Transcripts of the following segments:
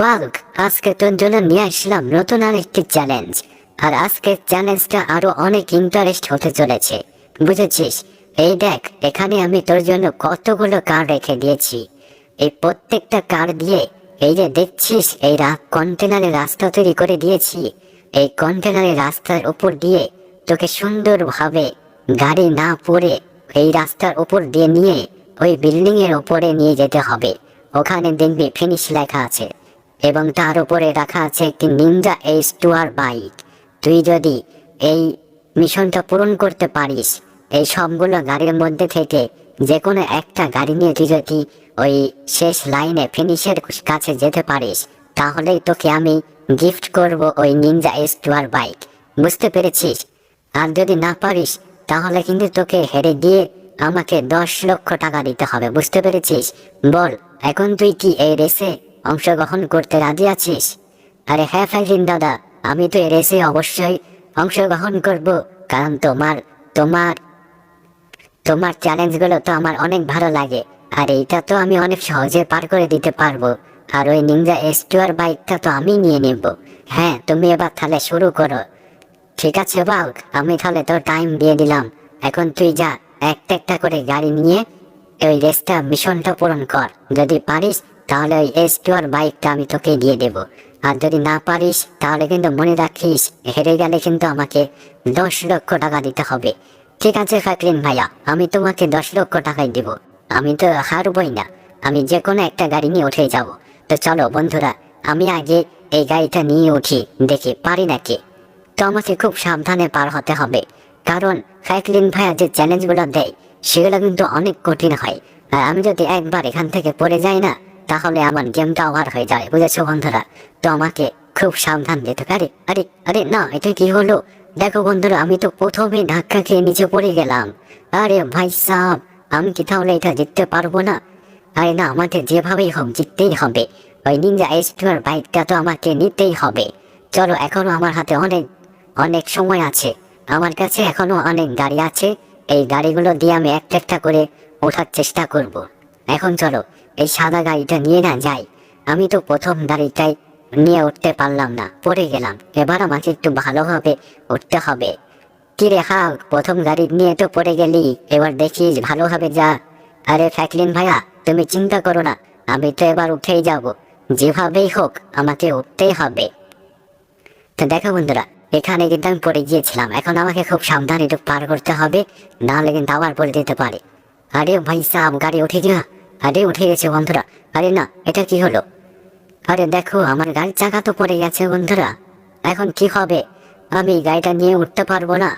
বালক আজকে তোর জন্য নিয়ে আসলাম নতুন আর একটি চ্যালেঞ্জ আর আজকের চ্যালেঞ্জটা আরও অনেক ইন্টারেস্ট হতে চলেছে। বুঝেছিস? এই দেখ, এখানে আমি তোর জন্য কতগুলো কার রেখে দিয়েছি। এই প্রত্যেকটা কার দিয়ে, এই যে দেখছিস, এই কন্টেনারে রাস্তা তৈরি করে দিয়েছি। এই কন্টেনারের রাস্তার উপর দিয়ে তোকে সুন্দরভাবে গাড়ি না পড়ে এই রাস্তার উপর দিয়ে নিয়ে ওই বিল্ডিং এর উপরে নিয়ে যেতে হবে। ওখানে দেখবি ফিনিশ লেখা আছে। এবং তার উপরে রাখা আছে একটি Ninja H two R bike. তুই যদি এই মিশনটা পূরণ করতে পারিস, এই সবগুলো গাড়ির মধ্যে থেকে যে কোনো একটা গাড়ি নিয়ে তুই যদি ওই শেষ লাইনে ফিনিশের কাছে যেতে পারিস, তাহলেই তোকে আমি গিফট করব ওই Ninja S two R bike. বুঝতে পেরেছিস? আর যদি না পারিস, তাহলে কিন্তু তোকে হেরে দিয়ে আমাকে দশ লক্ষ টাকা দিতে হবে। বুঝতে পেরেছিস? বল, এখন তুই কি এই রেসে অংশগ্রহণ করতে রাজি আছিস? আরে হ্যাঁ ফাইজিন দাদা, আমি তো রেসে অবশ্যই অংশগ্রহণ করব, কারণ তোমার তোমার তোমার চ্যালেঞ্জগুলো তো আমার অনেক ভালো লাগে, আর এইটা তো আমি অনেক সহজে পার করে দিতে পারব, আর ওই নিনজা এস্টুয়ার বাইকটা তো আমি নিয়ে নেব। হ্যাঁ তুমি এবার তাহলে শুরু করো। ঠিক আছে বাউক আমি তাহলে তোর টাইম দিয়ে দিলাম। এখন তুই যা, একটা একটা করে গাড়ি নিয়ে ওই রেসটা মিশনটা পূরণ কর। যদি পারিস তাহলে ওই এস টুয়ার বাইকটা আমি তোকে দিয়ে দেব। আর যদি না পারিস, তাহলে কিন্তু মনে রাখিস, হেরে গেলে কিন্তু আমাকে দশ লক্ষ টাকা দিতে হবে। ঠিক আছে ফাকরিন ভাইয়া, আমি তোমাকে দশ লক্ষ টাকাই দেব। আমি তো হারবই না, আমি যে কোনো একটা গাড়ি নিয়ে উঠে যাব। তো চলো বন্ধুরা, আমি আগে এই গাড়িটা নিয়ে উঠি, দেখি পারি নাকি। তো আমাকে খুব সাবধানে পার হতে হবে। কারণ ফ্যাকলিন ভাইয়া যে চ্যালেঞ্জগুলো দেয়, সেগুলো কিন্তু অনেক কঠিন হয়। আর আমি যদি একবার এখান থেকে পড়ে যাই না তাহলে আমার গেমটা ওভার হয়ে যায়, বুঝেছ বন্ধুরা? তো আমাকে খুব সাবধান যেতে পারে আরে আরে না, এটা কি হলো? দেখো বন্ধুরা, আমি তো প্রথমে ধাক্কা খেয়ে নিচে পড়ে গেলাম। আরে ভাই সাহ আমি কি তাহলে এটা জিততে পারব না? আরে না, আমাকে যেভাবেই হোক জিততেই হবে। ওই নিনজা এস বাইকটা তো আমাকে নিতেই হবে। চলো, এখনও আমার হাতে অনেক অনেক সময় আছে। আমার কাছে এখনও অনেক গাড়ি আছে। এই গাড়িগুলো দিয়ে আমি একটা একটা করে ওঠার চেষ্টা করব। এখন চলো এই সাদা গাড়িটা নিয়ে না যাই। আমি তো প্রথম গাড়িটাই নিয়ে উঠতে পারলাম না, পড়ে গেলাম। এবার আমাকে একটু ভালোভাবে উঠতে হবে। কিরে হা প্রথম গাড়ি নিয়ে তো পড়ে গেলি, এবার দেখিস ভালোভাবে যা। আরে ফ্যাকলিন ভাইয়া, তুমি চিন্তা করো না, আমি তো এবার উঠেই যাব। যেভাবেই হোক, আমাকে উঠতেই হবে। তো দেখো বন্ধুরা, এখানে কিন্তু আমি পড়ে গিয়েছিলাম। এখন আমাকে খুব সাবধানে একটু পার করতে হবে, নাহলে কিন্তু আবার পড়ে দিতে পারে। আরে ভাই সাহ গাড়ি উঠে যা আরে, উঠে গেছে বন্ধুরা। আরে না, এটা কি হলো? আরে দেখো, আমার গাড়ির চাকা তো পড়ে গেছে বন্ধুরা। এখন কি হবে? আমি গাড়িটা নিয়ে উঠতে পারব না।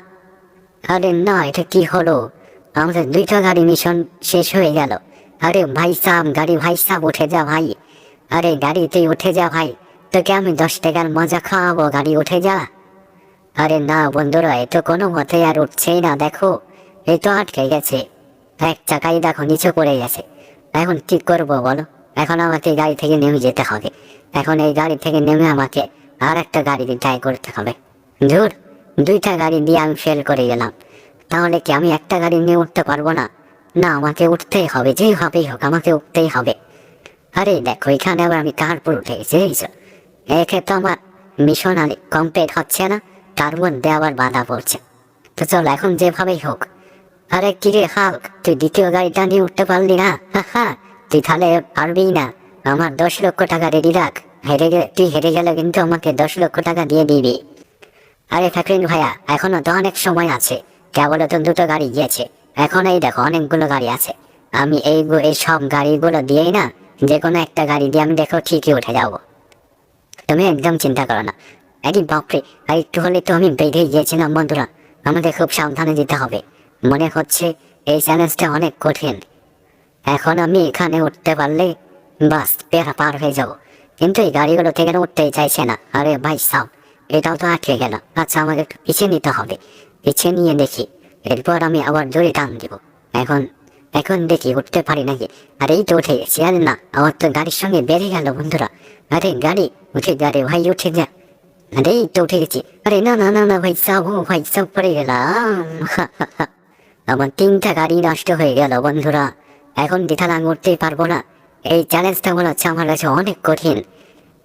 আরে না, এটা কি হলো? আমাদের দুইটা গাড়ি মিশন শেষ হয়ে গেল। আরে ভাই সাহ গাড়ি ভাই সাহ উঠে যা ভাই। আরে গাড়ি তুই উঠে যা ভাই। তোকে আমি দশ টাকার মজা খাওয়াবো, গাড়ি উঠে যা। আরে না বন্ধুরা, এ তো কোনো মতে আর উঠছেই না, দেখো। এ তো আটকে গেছে। এক চাকাই দেখো, নিচে পড়ে গেছে। এখন কি করব বলো? এখন আমাকে গাড়ি থেকে নেমে যেতে হবে। এখন এই গাড়ি থেকে নেমে আমাকে আর একটা গাড়ি ট্রাই করতে হবে। ধুর, দুইটা গাড়ি দিয়ে আমি ফেল করে গেলাম। তাহলে কি আমি একটা গাড়ি নিয়ে উঠতে পারব না? না, আমাকে উঠতেই হবে, যেই হবেই হোক আমাকে উঠতেই হবে। আরে দেখো, এখানে আবার আমি কারপুর উঠে গেছি দেখছ একে তো আমার মিশন আর কমপ্লিট হচ্ছে না তার মধ্যে আবার বাধা পড়ছে। তো চল, এখন যেভাবেই হোক আরে কিরে হাল্ক, তুই দ্বিতীয় গাড়িটা নিয়ে উঠতে পারলি না? হা তুই তাহলে পারবি না। আমার দশ লক্ষ টাকা রেডি রাখ। হেরে গেলে তুই হেরে গেলে কিন্তু আমাকে দশ লক্ষ টাকা দিয়ে দিবি। আরে ফ্যাকরিন ভাইয়া, এখনও তো অনেক সময় আছে। কেবল তো, দুটো গাড়ি গিয়েছে। এখন এই দেখো, অনেকগুলো গাড়ি আছে। আমি এই এই সব গাড়িগুলো দিয়েই না যে কোনো একটা গাড়ি দিয়ে আমি দেখো ঠিকই উঠে যাব। তুমি একদম চিন্তা করো না। আরে বাপরে, আর একটু হলে তো আমি বেঁধে গিয়েছিলাম বন্ধুরা। আমাদের খুব সাবধানে দিতে হবে। মনে হচ্ছে এই চ্যালেঞ্জটা অনেক কঠিন। এখন আমি এখানে উঠতে পারলে বাস পেরা পার হয়ে যাব। কিন্তু এই গাড়িগুলো থেকে উঠতেই চাইছে না। আরে ভাই সাহ এটাও তো আটকে গেল। আচ্ছা আমাকে একটু পিছিয়ে নিতে হবে। পিছিয়ে নিয়ে দেখি। এরপর আমি আবার জোরে টান দিব। এখন এখন দেখি উঠতে পারি নাকি? আর এই তো উঠে গেছি, আরে না, আমার তো গাড়ির সঙ্গে বেড়ে গেল বন্ধুরা। আরে গাড়ি, উঠে গাড়ি ভাই, উঠে যা। আরে এই তো উঠে গেছি। আরে না না না না, ভাই সাহ ভাই সাহ পড়ে গেলাম। আমার তিনটা গাড়ি নষ্ট হয়ে গেল, বন্ধুরা। এখন আমি উঠতেই পারব না। এই চ্যালেঞ্জটা মনে হচ্ছে আমার কাছে অনেক কঠিন।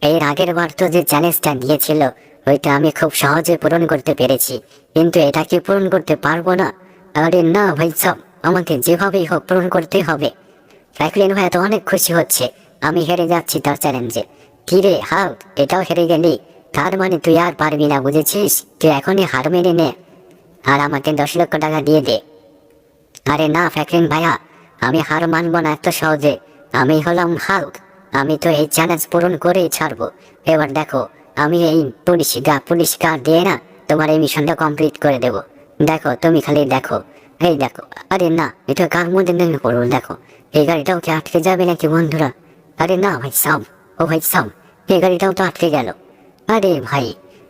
এর আগের বার তো যে চ্যালেঞ্জটা দিয়েছিল ওইটা আমি খুব সহজে পূরণ করতে পেরেছি। কিন্তু এটা কি পূরণ করতে পারব না? আরে না ভাই, সব আমাকে যেভাবেই হোক পূরণ করতেই হবে। ফ্র্যাঙ্কলিন ভাই তো অনেক খুশি হচ্ছে, আমি হেরে যাচ্ছি তার চ্যালেঞ্জে। কিরে হাল, এটাও হেরে গেলি। তার মানে তুই আর পারবি না, বুঝেছিস? তুই এখনই হার মেনে নে। আর আমাকে দশ লক্ষ টাকা দিয়ে দে। আরে না ফ্র্যাঙ্কলিন ভাইয়া, আমি হার মানব না এত সহজে। আমি হলাম হাল্ক, আমি তো এই চ্যালেঞ্জ পূরণ করেই ছাড়বো। এবার দেখো, আমি এই পুলিশ গা, পুলিশ কার্ড দিয়ে না তোমার এই মিশনটা কমপ্লিট করে দেব। দেখো, তুমি খালি দেখো। এই দেখো, আরে না, এটা কার মধ্যে নেমে পড়ো দেখো। এই গাড়িটাও কি আটকে যাবে নাকি বন্ধুরা? আরে না ভাই, সাম, ও ভাই, সাম, এই গাড়িটাও তো আটকে গেল। আরে ভাই,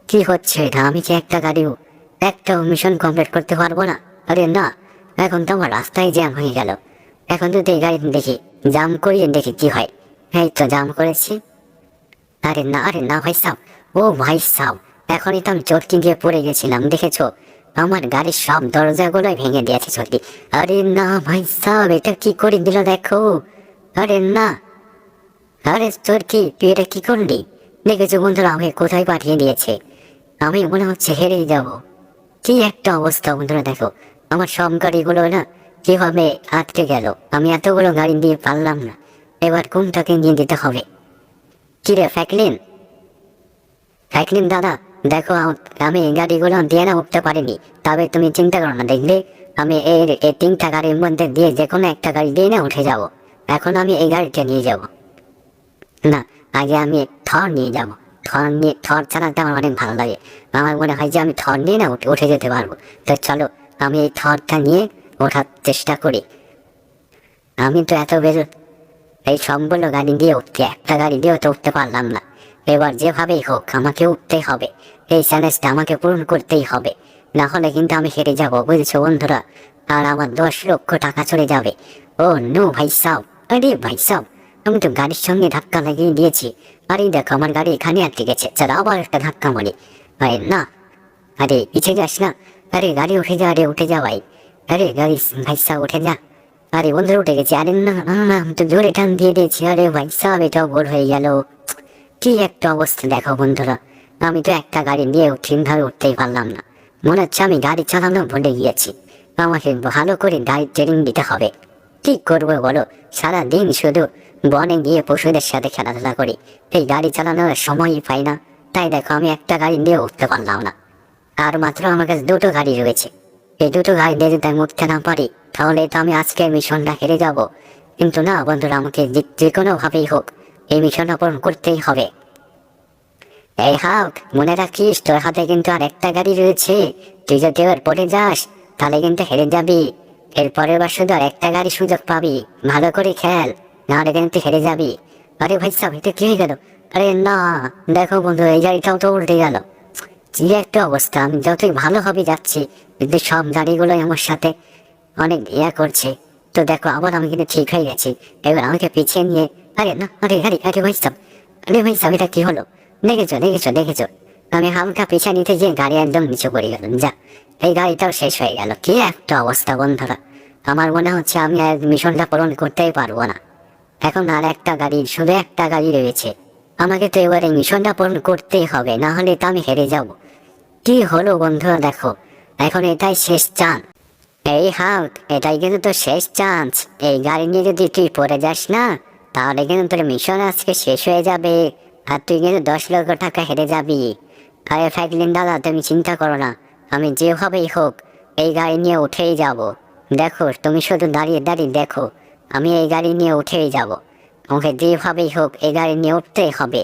কি হচ্ছে এটা? আমি কি একটা গাড়িও একটা মিশন কমপ্লিট করতে পারব না? আরে না এখন তো আমার রাস্তায় জ্যাম হয়ে গেল। এখন যদি গাড়ি দেখি জাম করিয়ে দেখি কি হয়। এই তো জাম করেছি। আরে না আরে না ভাই সাহ ও ভাই সাহ এখনই তো আমি চটকি গিয়ে পড়ে গেছিলাম, দেখেছ? আমার গাড়ির সব দরজাগুলোই ভেঙে দিয়েছে সত্যি আরে না ভাই সাহ এটা কি করে দিল দেখো? আরে না। আরে তোর কি তুই এটা কি করলি? দেখেছ বন্ধুরা, আমাকে কোথায় পাঠিয়ে দিয়েছে? আমি মনে হচ্ছে হেরেই যাব। কি একটা অবস্থা বন্ধুরা, দেখো। আমার সব গাড়িগুলো না কীভাবে আটকে গেল? আমি এতগুলো গাড়ি দিয়ে পারলাম না। এবার কোনটাকে নিয়ে দিতে হবে? কিরে ফ্যাকলিন? ফ্যাকলিন দাদা, দেখো, আমি এই গাড়িগুলো দিয়ে না উঠতে পারিনি। তবে তুমি চিন্তা করো না, দেখলে? আমি এর এই তিনটা গাড়ির মধ্যে দিয়ে যে কোনো একটা গাড়ি দিয়ে না উঠে যাব। এখন আমি এই গাড়িটা নিয়ে যাব। না, আগে আমি থর নিয়ে যাব। থর নিয়ে, থর চালাতে আমার অনেক ভালো লাগে। আমার মনে হয় যে আমি থর নিয়ে না উঠে যেতে পারব। তো চলো আমি এই থরটা নিয়ে ওঠার চেষ্টা করি। আমি তো এত বের এই সবগুলো গাড়ি দিয়ে উঠতে, একটা গাড়ি দিয়েও তো উঠতে পারলাম না। এবার যেভাবেই হোক, আমাকে উঠতেই হবে। এই চ্যালেঞ্জটা আমাকে পূরণ করতেই হবে। না হলে কিন্তু আমি হেরে যাব, বুঝেছ বন্ধুরা? আর আমার দশ লক্ষ টাকা চলে যাবে। ও, নো ভাই সাহ আরে ভাই সাহ আমি তো গাড়ির সঙ্গে ধাক্কা লাগিয়ে দিয়েছি। আরে দেখো, আমার গাড়ি এখানে আটকে গেছে। চলো আবার একটা ধাক্কা মারি। আরে না। আরে পিছিয়ে যাস না। আরে গাড়ি উঠে যা আরে উঠে যা ভাই। আরে গাড়ি, ভাই সাহ উঠে যা। আরে বন্ধু, উঠে গেছে। আরে না না তো জোরে টান দিয়ে দিয়েছি। আরে ভাই সাহ এটাও ভোর হয়ে গেল। কি একটা অবস্থা দেখো বন্ধুরা। আমি তো একটা গাড়ি নিয়ে ঠিকভাবে উঠতেই পারলাম না। মনে হচ্ছে আমি গাড়ি চালানো ভুলে গিয়েছি। আমাকে ভালো করে গাড়ি ট্রেনিং দিতে হবে। কি করব বলো? সারা দিন শুধু বনে গিয়ে পশুদের সাথে খেলাধুলা করি। এই গাড়ি চালানোর সময়ই পাই না। তাই দেখো, আমি একটা গাড়ি নিয়ে উঠতে পারলাম না। আর মাত্র আমার কাছে দুটো গাড়ি রয়েছে। এই দুটো গাড়ি দিয়ে যদি আমি না পারি, তাহলে তো আমি আজকের মিশনটা হেরে যাব। কিন্তু না, বন্ধুরা, আমাকে যে- কোনোভাবেই হোক, এই মিশনটা পূরণ করতেই হবে। এই হাক, মনে রাখিস, তোর হাতে কিন্তু আর একটা গাড়ি রয়েছে। তুই যদি এবার পড়ে যাস, তাহলে কিন্তু হেরে যাবি। এরপরের বার শুধু আর একটা গাড়ি সুযোগ পাবি। ভালো করে খেল নাহলে কিন্তু হেরে যাবি। আরে ভাই সাহেব, এটা কি হয়ে গেল? আরে না, দেখো বন্ধু এই গাড়িটাও তো উল্টে গেল। কি একটা অবস্থা, আমি যতই ভালোভাবে যাচ্ছি, কিন্তু সব গাড়িগুলোই আমার সাথে অনেক ইয়া করছে। তো দেখো, আবার আমি কিন্তু ঠিক হয়ে গেছি। এবার আমাকে পিছিয়ে নিয়ে, আরে না, আরে আরে আরে ভাই সাহেব আরে ভাই সাহেব এটা কি হলো? দেখেছ দেখেছ দেখেছ। আমি হালকা পিছিয়ে নিতে গিয়ে গাড়ি একদম নিচু পড়ে গেলাম যা, এই গাড়িটাও শেষ হয়ে গেল। কি একটা অবস্থা বন্ধুরা। আমার মনে হচ্ছে আমি আর মিশনটা পূরণ করতেই পারব না। এখন আর একটা গাড়ি, শুধু একটা গাড়ি রয়েছে। আমাকে তো এবারে মিশনটা পূরণ করতেই হবে, না হলে তো আমি হেরে যাব। কি হলো বন্ধুরা দেখো, এখন এটাই শেষ চান্স। এই হাল্ক এটাই কিন্তু তোর শেষ চান্স। এই গাড়ি নিয়ে যদি তুই পড়ে যাস না, তাহলে কিন্তু তোর মিশন আজকে শেষ হয়ে যাবে। আর তুই কিন্তু দশ লক্ষ টাকা হেরে যাবি। আরে ফ্যাকলিন দাদা, তুমি চিন্তা করো না, আমি যেভাবেই হোক এই গাড়ি নিয়ে উঠেই যাব। দেখো, তুমি শুধু দাঁড়িয়ে দাঁড়িয়ে দেখো, আমি এই গাড়ি নিয়ে উঠেই যাব। আমাকে যেভাবেই হোক এই গাড়ি নিয়ে উঠতেই হবে।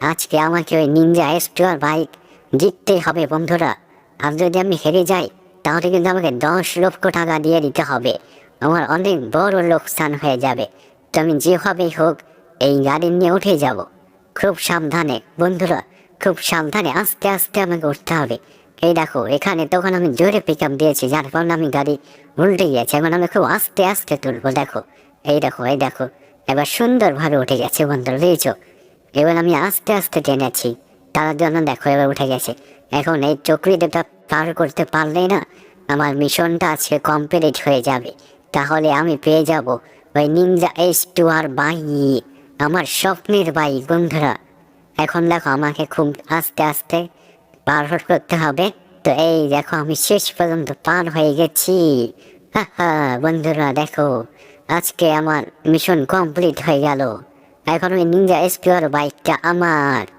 আজকে আমাকে ওই নিনজা এক্সট্রার বাইক জিততেই হবে বন্ধুরা। আর যদি আমি হেরে যাই, তাহলে কিন্তু আমাকে দশ লক্ষ টাকা দিয়ে দিতে হবে। আমার অনেক বড় লোকসান হয়ে যাবে। তো আমি যেভাবেই হোক এই গাড়ি নিয়ে উঠে যাব। খুব সাবধানে, বন্ধুরা, খুব সাবধানে আস্তে আস্তে আমাকে উঠতে হবে। এই দেখো, এখানে তখন আমি জোরে পিক আপ দিয়েছি, যার কারণে আমি গাড়ি উল্টে গিয়েছে। এখন আমি খুব আস্তে আস্তে তুলবো, দেখো। এই দেখো এই দেখো। এবার সুন্দরভাবে উঠে গেছে বন্ধুরা, বুঝেছ? এবার আমি আস্তে আস্তে টেনেছি তার জন্য দেখো, এবার উঠে গেছে। এখন এই চক্রিটা পার করতে পারলেই না, আমার মিশনটা আজকে কমপ্লিট হয়ে যাবে। তাহলে আমি পেয়ে যাব ওই Ninja S two R bike আমার স্বপ্নের বাইক বন্ধুরা। এখন দেখো, আমাকে খুব আস্তে আস্তে পার করতে হবে। তো এই দেখো, আমি শেষ পর্যন্ত পার হয়ে গেছি। হা, বন্ধুরা, দেখো। আজকে আমার মিশন কমপ্লিট হয়ে গেল। এখন ওই নিঞ্জা স্পিওর বাইকটা আমার।